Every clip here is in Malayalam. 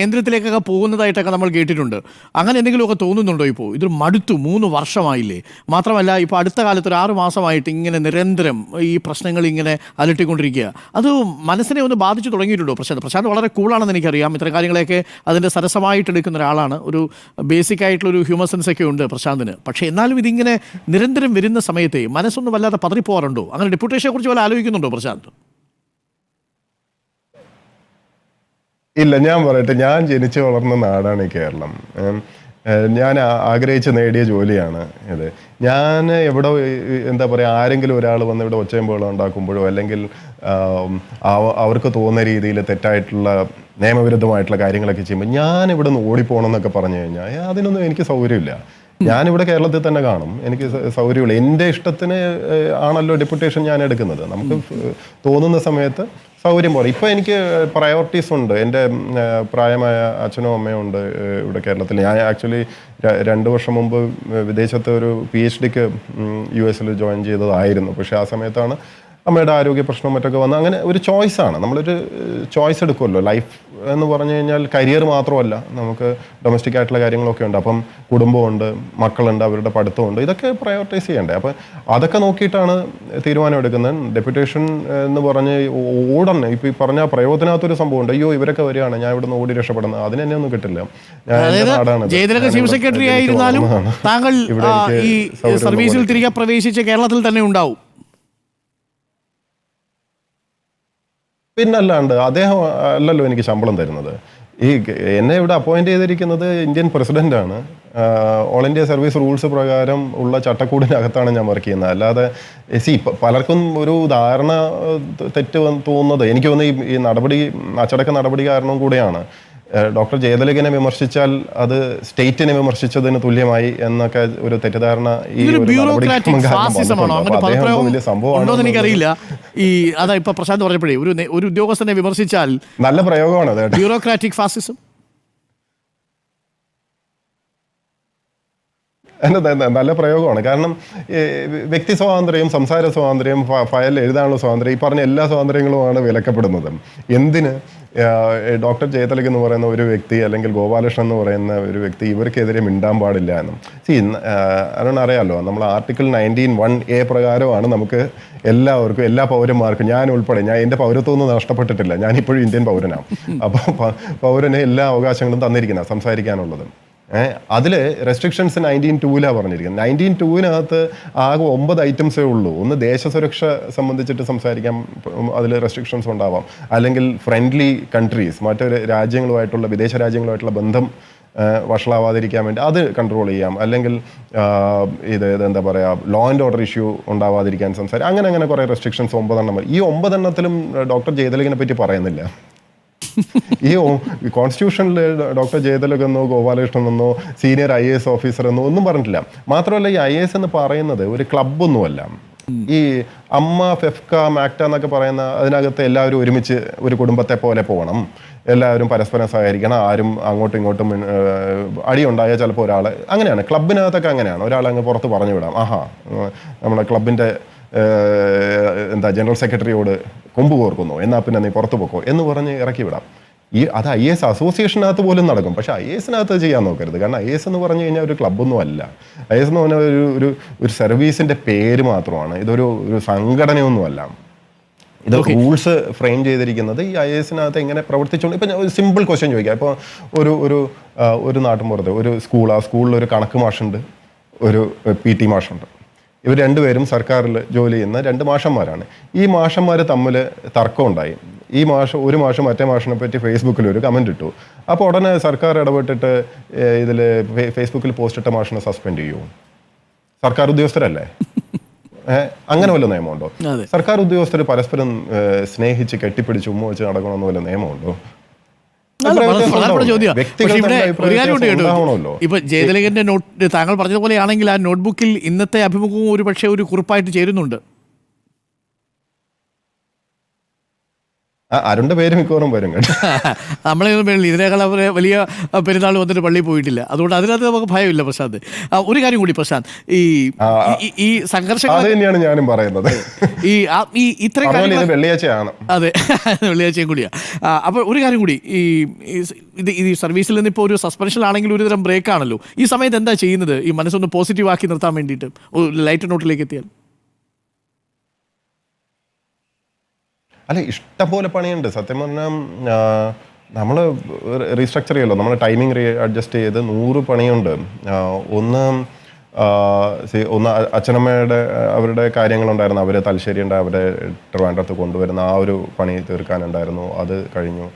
കേന്ദ്രത്തിലേക്കൊക്കെ പോകുന്നതായിട്ടൊക്കെ നമ്മൾ കേട്ടിട്ടുണ്ട്. അങ്ങനെ എന്തെങ്കിലുമൊക്കെ തോന്നുന്നുണ്ടോ ഇപ്പോൾ? ഇത് മടുത്തു മൂന്ന് വർഷമായില്ലേ? മാത്രമല്ല ഇപ്പോൾ അടുത്ത കാലത്ത് ഒരു ആറ് മാസമായിട്ട് ഇങ്ങനെ നിരന്തരം ഈ പ്രശ്നങ്ങൾ ഇങ്ങനെ അലട്ടിക്കൊണ്ടിരിക്കുക. അത് മനസ്സിനെ ഒന്ന് ബാധിച്ചു തുടങ്ങിയിട്ടുണ്ടോ പ്രശാന്ത്? പ്രശാന്ത് വളരെ കൂളാണെന്ന് എനിക്കറിയാം. ഇത്തരം കാര്യങ്ങളെയൊക്കെ അതിന്റെ സരസമായിട്ട് എടുക്കുന്ന ഒരാളാണ്. ഒരു ബേസിക് ആയിട്ടുള്ള ഒരു ഹ്യൂമൻ സെൻസ് ഒക്കെ ഉണ്ട് പ്രശാന്തിന്. പക്ഷേ എന്നാലും ഇതിങ്ങനെ നിരന്തരം വരുന്ന സമയത്തെ മനസ്സൊന്നും വല്ലാതെ പതറിപ്പോകാറുണ്ടോ അങ്ങനെ ഡെപ്യൂട്ടേഷനെ കുറിച്ച് വല്ല ആലോചിക്കുന്നുണ്ടോ പ്രശാന്ത്? ഇല്ല ഞാൻ പറയട്ടെ. ഞാൻ ജനിച്ചു വളർന്ന നാടാണ് ഈ കേരളം ഞാൻ ആഗ്രഹിച്ച് നേടിയ ജോലിയാണ് ഇത്. ഞാൻ എവിടെ എന്താ പറയുക ആരെങ്കിലും ഒരാൾ വന്ന് ഇവിടെ ഒച്ചയും ഉണ്ടാക്കുമ്പോഴോ അല്ലെങ്കിൽ അവർക്ക് തോന്നുന്ന രീതിയിൽ തെറ്റായിട്ടുള്ള നിയമവിരുദ്ധമായിട്ടുള്ള കാര്യങ്ങളൊക്കെ ചെയ്യുമ്പോൾ ഞാൻ ഇവിടെ നിന്ന് ഓടിപ്പോകണം എന്നൊക്കെ പറഞ്ഞു കഴിഞ്ഞാൽ അതിനൊന്നും എനിക്ക് സൗകര്യമില്ല. ഞാനിവിടെ കേരളത്തിൽ തന്നെ കാണും. എനിക്ക് സൗകര്യമില്ല. എന്റെ ഇഷ്ടത്തിന് ആണല്ലോ ഡെപ്യൂട്ടേഷൻ ഞാൻ എടുക്കുന്നത്. നമുക്ക് തോന്നുന്ന സമയത്ത് സൗകര്യം പോലെ. ഇപ്പോൾ എനിക്ക് പ്രയോറിറ്റീസ് ഉണ്ട്. എന്റെ പ്രായമായ അച്ഛനും അമ്മയും ഉണ്ട് ഇവിടെ കേരളത്തിൽ ഞാൻ ആക്ച്വലി രണ്ട് വർഷം മുമ്പ് വിദേശത്ത് ഒരു പി എച്ച് ഡിക്ക് യു എസിൽ ജോയിൻ ചെയ്തതായിരുന്നു. പക്ഷേ ആ സമയത്താണ് അമ്മയുടെ ആരോഗ്യ പ്രശ്നം മറ്റൊക്കെ വന്ന് അങ്ങനെ ഒരു ചോയ്സാണ് നമ്മളൊരു ചോയ്സ് എടുക്കുമല്ലോ. ലൈഫ് എന്ന് പറഞ്ഞു കഴിഞ്ഞാൽ കരിയർ മാത്രമല്ല. നമുക്ക് ഡൊമസ്റ്റിക് ആയിട്ടുള്ള കാര്യങ്ങളൊക്കെ ഉണ്ട്. അപ്പം കുടുംബമുണ്ട് മക്കളുണ്ട് അവരുടെ പഠിത്തമുണ്ട് ഇതൊക്കെ പ്രയോറിറ്റൈസ് ചെയ്യണ്ടേ. അപ്പം അതൊക്കെ നോക്കിയിട്ടാണ് തീരുമാനം എടുക്കുന്നത്. ഡെപ്യൂട്ടേഷൻ എന്ന് പറഞ്ഞ് ഓടണം ഇപ്പം ഈ പറഞ്ഞ പ്രയോജനത്തൊരു സംഭവമുണ്ട്. അയ്യോ ഇവരൊക്കെ വരികയാണ്. ഞാൻ ഇവിടെ നിന്ന് ഓടി രക്ഷപ്പെടുന്നത്. അതിന് എന്നെ ഒന്നും കിട്ടില്ല. സെക്രട്ടറി ആയിരുന്നാലും. താങ്കൾ ഈ സർവീസിൽ തിരികെ പ്രവേശിച്ച് കേരളത്തിൽ തന്നെ ഉണ്ടാവും. പിന്നല്ലാണ്ട് അദ്ദേഹം അല്ലല്ലോ എനിക്ക് ശമ്പളം തരുന്നത്. ഈ എന്നെ ഇവിടെ അപ്പോയിന്റ് ചെയ്തിരിക്കുന്നത് ഇന്ത്യൻ പ്രസിഡന്റ് ആണ് ഓൾ ഇന്ത്യ സർവീസ് റൂൾസ് പ്രകാരം ഉള്ള ചട്ടക്കൂടിനകത്താണ് ഞാൻ വർക്ക് ചെയ്യുന്നത്. അല്ലാതെ സി പലർക്കും ഒരു ധാരണ തെറ്റ് തോന്നുന്നത് എനിക്ക് തോന്നുന്നു ഈ- നടപടി അച്ചടക്ക നടപടി കാരണം കൂടെയാണ്. ഡോക്ടർ ജയതലകനെ വിമർശിച്ചാൽ അത് സ്റ്റേറ്റിനെ വിമർശിച്ചതിന് തുല്യമായി എന്നൊക്കെ ഒരു തെറ്റിദ്ധാരണ ഈ വലിയ സംഭവമാണോ എനിക്കറിയില്ല. ഈ അതാ ഇപ്പൊ പ്രശാന്ത് പറഞ്ഞപ്പോഴേ ഒരു ഒരു ഉദ്യോഗസ്ഥനെ വിമർശിച്ചാൽ നല്ല പ്രയോഗമാണ് ബ്യൂറോക്രാറ്റിക് ഫാസിസം? നല്ല പ്രയോഗമാണ്. കാരണം വ്യക്തി സ്വാതന്ത്ര്യം സംസാര സ്വാതന്ത്ര്യം ഫയൽ എഴുതാനുള്ള സ്വാതന്ത്ര്യം ഈ പറഞ്ഞ എല്ലാ സ്വാതന്ത്ര്യങ്ങളുമാണ് വിലക്കപ്പെടുന്നത്. എന്തിന്? ഡോക്ടർ ജയതലക് എന്ന് പറയുന്ന ഒരു വ്യക്തി അല്ലെങ്കിൽ ഗോപാലകൃഷ്ണൻ എന്ന് പറയുന്ന ഒരു വ്യക്തി ഇവർക്കെതിരെ മിണ്ടാൻ പാടില്ല എന്നും. സി അതുകൊണ്ട് അറിയാമല്ലോ നമ്മൾ ആർട്ടിക്കിൾ നയന്റീൻ വൺ എ പ്രകാരമാണ് നമുക്ക് എല്ലാവർക്കും എല്ലാ പൗരന്മാർക്കും ഞാൻ ഉൾപ്പെടെ ഞാൻ എന്റെ പൗരത്വമൊന്നും നഷ്ടപ്പെട്ടിട്ടില്ല. ഞാനിപ്പോഴും ഇന്ത്യൻ പൗരനാണ് അപ്പോൾ പൗരന് എല്ലാ അവകാശങ്ങളും തന്നിരിക്കുന്ന സംസാരിക്കാനുള്ളത്. അതിൽ റെസ്ട്രിക്ഷൻസ് നയന്റീൻ ടൂവിലാണ് പറഞ്ഞിരിക്കുന്നത്. നയന്റീൻ ടൂവിനകത്ത് ആകെ ഒമ്പത് ഐറ്റംസേ ഉള്ളൂ. ഒന്ന് ദേശസുരക്ഷ സംബന്ധിച്ചിട്ട് സംസാരിക്കാം. അതിൽ റെസ്ട്രിക്ഷൻസ് ഉണ്ടാവാം. അല്ലെങ്കിൽ ഫ്രണ്ട്ലി കൺട്രീസ് മറ്റൊരു രാജ്യങ്ങളുമായിട്ടുള്ള വിദേശ രാജ്യങ്ങളുമായിട്ടുള്ള ബന്ധം വഷളാവാതിരിക്കാൻ വേണ്ടി അത് കൺട്രോൾ ചെയ്യാം. അല്ലെങ്കിൽ ഇത് എന്താ പറയുക ലോ ആൻഡ് ഓർഡർ ഇഷ്യൂ ഉണ്ടാവാതിരിക്കാൻ സംസാരിക്കാം. അങ്ങനെ അങ്ങനെ കുറേ റെസ്ട്രിക്ഷൻസ് ഒമ്പതെണ്ണം ഈ ഒമ്പതെണ്ണത്തിലും ഡോക്ടർ ജയതലിങ്ങിനെ പറ്റി പറയുന്നില്ല. ഈ കോൺസ്റ്റിറ്റ്യൂഷനിൽ ഡോക്ടർ ജയതിലക് എന്നോ ഗോപാലകൃഷ്ണൻ എന്നോ സീനിയർ ഐ എസ് ഓഫീസർ എന്നോ ഒന്നും പറഞ്ഞിട്ടില്ല. മാത്രമല്ല ഈ ഐ എസ് എന്ന് പറയുന്നത് ഒരു ക്ലബ്ബൊന്നുമല്ല ഈ അമ്മ ഫെഫ്ക മാക്ട എന്നൊക്കെ പറയുന്ന അതിനകത്ത് എല്ലാവരും ഒരുമിച്ച് ഒരു കുടുംബത്തെ പോലെ പോകണം. എല്ലാവരും പരസ്പരം സഹകരിക്കണം. ആരും അങ്ങോട്ടും ഇങ്ങോട്ടും അടിയുണ്ടായാൽ ചിലപ്പോൾ ഒരാൾ അങ്ങനെയാണ്. ക്ലബിനകത്തൊക്കെ അങ്ങനെയാണ്. ഒരാൾ അങ്ങ് പുറത്ത് പറഞ്ഞു വിടാം. ആഹാ നമ്മുടെ ക്ലബിന്റെ എന്താ ജനറൽ സെക്രട്ടറിയോട് കൊമ്പ് കോർക്കുന്നു. എന്നാൽ പിന്നെ നീ പുറത്തു പോക്കോ? എന്ന് പറഞ്ഞ് ഇറക്കി വിടാം. ഈ അത് ഐ എസ് അസോസിയേഷനകത്ത് പോലും നടക്കും. പക്ഷെ ഐ എസിനകത്ത് ചെയ്യാൻ നോക്കരുത്. കാരണം ഐ എസ് എന്ന് പറഞ്ഞു കഴിഞ്ഞാൽ ഒരു ക്ലബ്ബൊന്നും അല്ല. ഐ എസ് എന്ന് പറഞ്ഞാൽ ഒരു ഒരു ഒരു സർവീസിന്റെ പേര് മാത്രമാണ്. ഇതൊരു ഒരു സംഘടനയൊന്നുമല്ല ഇത് റൂൾസ് ഫ്രെയിം ചെയ്തിരിക്കുന്നത് ഈ ഐ എസിനകത്ത് എങ്ങനെ പ്രവർത്തിച്ചുകൊണ്ട് ഇപ്പം ഒരു സിമ്പിൾ ക്വസ്റ്റ്യൻ ചോദിക്കാം. ഇപ്പോൾ ഒരു ഒരു ഒരു നാട്ടിൻ പുറത്ത് ഒരു സ്കൂൾ ആ സ്കൂളിൽ ഒരു കണക്ക് മാഷുണ്ട്. ഒരു പി ടി മാഷുണ്ട്. ഇവർ രണ്ടുപേരും സർക്കാരിൽ ജോലി ചെയ്യുന്ന രണ്ട് മാഷന്മാരാണ്. ഈ മാഷന്മാർ തമ്മിൽ തർക്കമുണ്ടായി. ഈ മാഷ് ഒരു മാഷ് മറ്റേ മാഷിനെ പറ്റി ഫേസ്ബുക്കിൽ ഒരു കമന്റ് ഇട്ടു. അപ്പോൾ ഉടനെ സർക്കാർ ഇടപെട്ടിട്ട് ഇതിൽ ഫേസ്ബുക്കിൽ പോസ്റ്റ് ഇട്ട മാഷിനെ സസ്പെൻഡ് ചെയ്യൂ. സർക്കാർ ഉദ്യോഗസ്ഥരല്ലേ? അങ്ങനെ വല്ല നിയമമുണ്ടോ? സർക്കാർ ഉദ്യോഗസ്ഥർ പരസ്പരം സ്നേഹിച്ച് കെട്ടിപ്പിടിച്ച് ഉമ്മ വെച്ച് നടക്കണമെന്ന് വല്ല നിയമമുണ്ടോ? പ്രധാനപ്പെട്ട പക്ഷേ ഇവിടെ ഒരു കാര്യം കേട്ടോ. ഇപ്പൊ ജയതിലകന്റെ നോട്ട് താങ്കൾ പറഞ്ഞതുപോലെയാണെങ്കിൽ ആ നോട്ട്ബുക്കിൽ ഇന്നത്തെ അഭിമുഖവും ഒരു പക്ഷേ ഒരു കുറിപ്പായിട്ട് ചേരുന്നുണ്ട്. അരുണിന്റെ പേര് മിക്കവാറും വരും കേട്ടോ. നമ്മളെ പേരിൽ ഇതിനേക്കാൾ വലിയ പെരുന്നാൾ വന്നിട്ട് പള്ളി പോയിട്ടില്ല. അതുകൊണ്ട് അതിനകത്ത് നമുക്ക് ഭയമില്ല പ്രശാന്ത്. ഒരു കാര്യം കൂടി പ്രശാന്ത്. ഈ ഈ- സംഘർഷങ്ങൾ അത് തന്നെയാണ് ഞാനും പറയുന്നത്. ഈ ഈ ഇത്രയും വെള്ളിയാഴ്ചയാണ്. അതെ വെള്ളിയാഴ്ചയും കൂടിയാ. ആ, അപ്പോൾ ഒരു കാര്യം കൂടി ഈ ഇത് ഈ സർവീസിൽ നിന്ന് ഇപ്പോൾ ഒരു സസ്പെൻഷൻ ആണെങ്കിൽ ഒരുതരം ബ്രേക്ക് ആണല്ലോ. ഈ സമയത്ത് എന്താ ചെയ്യുന്നത്? ഈ മനസ്സൊന്ന് പോസിറ്റീവ് ആക്കി നിർത്താൻ വേണ്ടിയിട്ട് ലൈറ്റ് നോട്ടിലേക്ക് എത്തിയാൽ? അല്ല ഇഷ്ടംപോലെ പണിയുണ്ട്. സത്യം പറഞ്ഞാൽ നമ്മൾ റീസ്ട്രക്ചർ ചെയ്യുമല്ലോ നമ്മൾ ടൈമിംഗ് റീ അഡ്ജസ്റ്റ് ചെയ്ത് നൂറ് പണിയുണ്ട്. ഒന്ന് ഒന്ന് അച്ഛനമ്മയുടെ അവരുടെ കാര്യങ്ങളുണ്ടായിരുന്നു. അവരെ തലശ്ശേരി ഉണ്ട് അവരെ ട്രിവാൻഡ്രത്ത് കൊണ്ടുവരുന്ന ആ ഒരു പണി തീർക്കാനുണ്ടായിരുന്നു. അത് കഴിഞ്ഞു.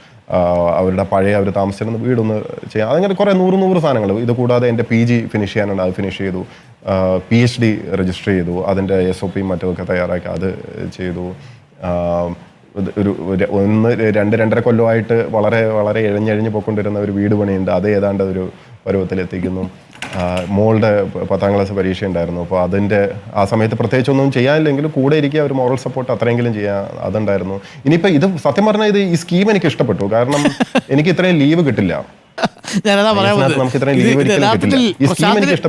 അവരുടെ പഴയ അവർ താമസിച്ചിരുന്ന വീടൊന്ന് ചെയ്യാം അതങ്ങനെ കുറേ നൂറ് നൂറ് സാധനങ്ങൾ ഇത് കൂടാതെ എന്റെ പി ജി ഫിനിഷ് ചെയ്യാനുണ്ട്. അത് ഫിനിഷ് ചെയ്തു. പി എച്ച് ഡി രജിസ്റ്റർ ചെയ്തു. അതിന്റെ എസ് ഒ പിയും മറ്റുമൊക്കെ തയ്യാറാക്കി അത് ചെയ്തു. ഒരു ഒന്ന് രണ്ട് രണ്ടര കൊല്ലമായിട്ട് വളരെ വളരെ ഇഴഞ്ഞഴിഞ്ഞ് പോയിക്കൊണ്ടിരുന്ന ഒരു വീട് പണിയുണ്ട്. അത് ഏതാണ്ട് ഒരു പരുവത്തിലെത്തിക്കുന്നു. മോളുടെ പത്താം ക്ലാസ് പരീക്ഷ ഉണ്ടായിരുന്നു. അപ്പോൾ അതിന്റെ ആ സമയത്ത് പ്രത്യേകിച്ചൊന്നും ചെയ്യാനില്ലെങ്കിലും കൂടെ ഇരിക്കുക ഒരു മോറൽ സപ്പോർട്ട് അത്രയെങ്കിലും ചെയ്യാൻ അതുണ്ടായിരുന്നു. ഇനിയിപ്പോൾ ഇത് സത്യം പറഞ്ഞാൽ ഇത് ഈ സ്കീം എനിക്ക് ഇഷ്ടപ്പെട്ടു. കാരണം എനിക്ക് ഇത്രയും ലീവ് കിട്ടില്ല.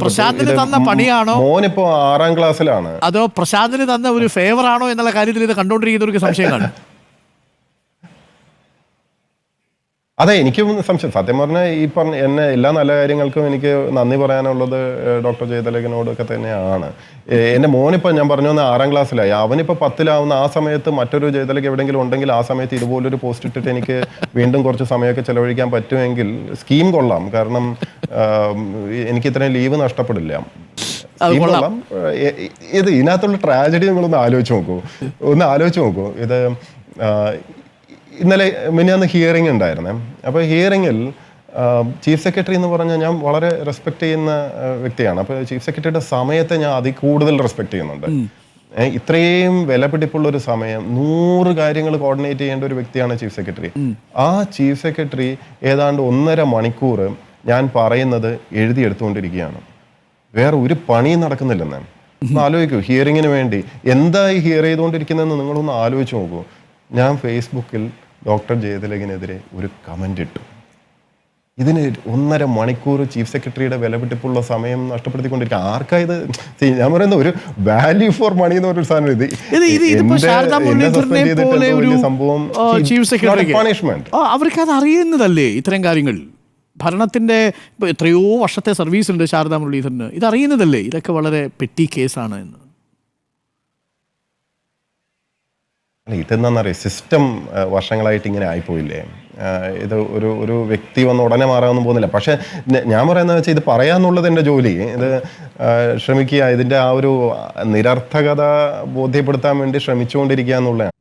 പ്രശാന്തിന് തന്ന പണിയാണോ? മോനിപ്പോ ആറാം ക്ലാസ്സിലാണ് അതോ പ്രശാന്തിന് തന്ന ഒരു ഫേവർ ആണോ എന്നുള്ള കാര്യത്തിൽ ഇത് കണ്ടുകൊണ്ടിരിക്കുന്നവർക്ക് സംശയം കാണും അതെ എനിക്കും സംശയം. സത്യം പറഞ്ഞാൽ ഈ പറഞ്ഞ എന്നെ എല്ലാ നല്ല കാര്യങ്ങൾക്കും എനിക്ക് നന്ദി പറയാനുള്ളത് ഡോക്ടർ ജയതലകനോടൊക്കെ തന്നെയാണ്. എന്റെ മോനിപ്പോൾ ഞാൻ പറഞ്ഞു വന്ന ആറാം ക്ലാസ്സിലായി. അവനിപ്പോൾ പത്തിലാവുന്ന ആ സമയത്ത് മറ്റൊരു ജയതലക്ക് എവിടെയെങ്കിലും ഉണ്ടെങ്കിൽ ആ സമയത്ത് ഇതുപോലൊരു പോസ്റ്റ് ഇട്ടിട്ട് എനിക്ക് വീണ്ടും കുറച്ച് സമയമൊക്കെ ചിലവഴിക്കാൻ പറ്റുമെങ്കിൽ സ്കീം കൊള്ളാം. കാരണം എനിക്ക് ഇത്രയും ലീവ് നഷ്ടപ്പെടില്ല. ഇത് ഇതിനകത്തുള്ള ട്രാജഡി നിങ്ങളൊന്ന് ആലോചിച്ച് നോക്കൂ. ഒന്ന് ആലോചിച്ച് നോക്കൂ. ഇത് ഇന്നലെ മിനിയാന്ന് ഹിയറിംഗ് ഉണ്ടായിരുന്നേ. അപ്പോൾ ഹിയറിങ്ങിൽ ചീഫ് സെക്രട്ടറി എന്ന് പറഞ്ഞാൽ ഞാൻ വളരെ റെസ്പെക്ട് ചെയ്യുന്ന വ്യക്തിയാണ്. അപ്പോൾ ചീഫ് സെക്രട്ടറിയുടെ സമയത്തെ ഞാൻ അതിൽ കൂടുതൽ റെസ്പെക്ട് ചെയ്യുന്നുണ്ട്. ഇത്രയും വിലപിടിപ്പുള്ള ഒരു സമയം നൂറ് കാര്യങ്ങൾ കോർഡിനേറ്റ് ചെയ്യേണ്ട ഒരു വ്യക്തിയാണ് ചീഫ് സെക്രട്ടറി ആ ചീഫ് സെക്രട്ടറി ഏതാണ്ട് ഒന്നര മണിക്കൂർ ഞാൻ പറയുന്നത് എഴുതിയെടുത്തുകൊണ്ടിരിക്കുകയാണ്. വേറെ ഒരു പണിയും നടക്കുന്നില്ലെന്ന്. ഒന്ന് ആലോചിക്കൂ ഹിയറിങ്ങിന് വേണ്ടി എന്തായി ഹിയർ ചെയ്തുകൊണ്ടിരിക്കുന്നതെന്ന് നിങ്ങളൊന്ന് ആലോചിച്ച് നോക്കൂ. ഞാൻ ഫേസ്ബുക്കിൽ ഡോക്ടർ ജയതിലകിനെതിരെ ഒരു കമന്റ് ഇട്ടു. ഇതിന് ഒന്നര മണിക്കൂർ ചീഫ് സെക്രട്ടറിയുടെ വിലപിടിപ്പുള്ള സമയം നഷ്ടപ്പെടുത്തിക്കൊണ്ടിരിക്കുക ആർക്കാ ഇത് ഞാൻ പറയുന്ന ഒരു വാല്യൂ ഫോർ മണി എന്ന് പറഞ്ഞൊരു സാധനം ഇത്. സംഭവം പണിഷ്മെന്റ് അവർക്ക് അത് അറിയുന്നതല്ലേ ഇത്തരം കാര്യങ്ങൾ? ഭരണത്തിന്റെ ഇപ്പൊ എത്രയോ വർഷത്തെ സർവീസ് ഉണ്ട് ശാരദാ മുരളീധരന്. ഇത് അറിയുന്നതല്ലേ ഇതൊക്കെ വളരെ പെട്ടി കേസാണ് എന്ന് അല്ല ഇതെന്താണെന്നറിയാം സിസ്റ്റം വർഷങ്ങളായിട്ട് ഇങ്ങനെ ആയിപ്പോയില്ലേ? ഇത് ഒരു ഒരു വ്യക്തി വന്ന് ഉടനെ മാറാമെന്ന് പോകുന്നില്ല. പക്ഷേ ഞാൻ പറയുന്നത് വെച്ചാൽ ഇത് പറയാന്നുള്ളത് എന്റെ ജോലി. ഇത് ശ്രമിക്കുക. ഇതിന്റെ ആ ഒരു നിരർത്ഥകത ബോധ്യപ്പെടുത്താൻ വേണ്ടി ശ്രമിച്ചുകൊണ്ടിരിക്കുക എന്നുള്ളതാണ്.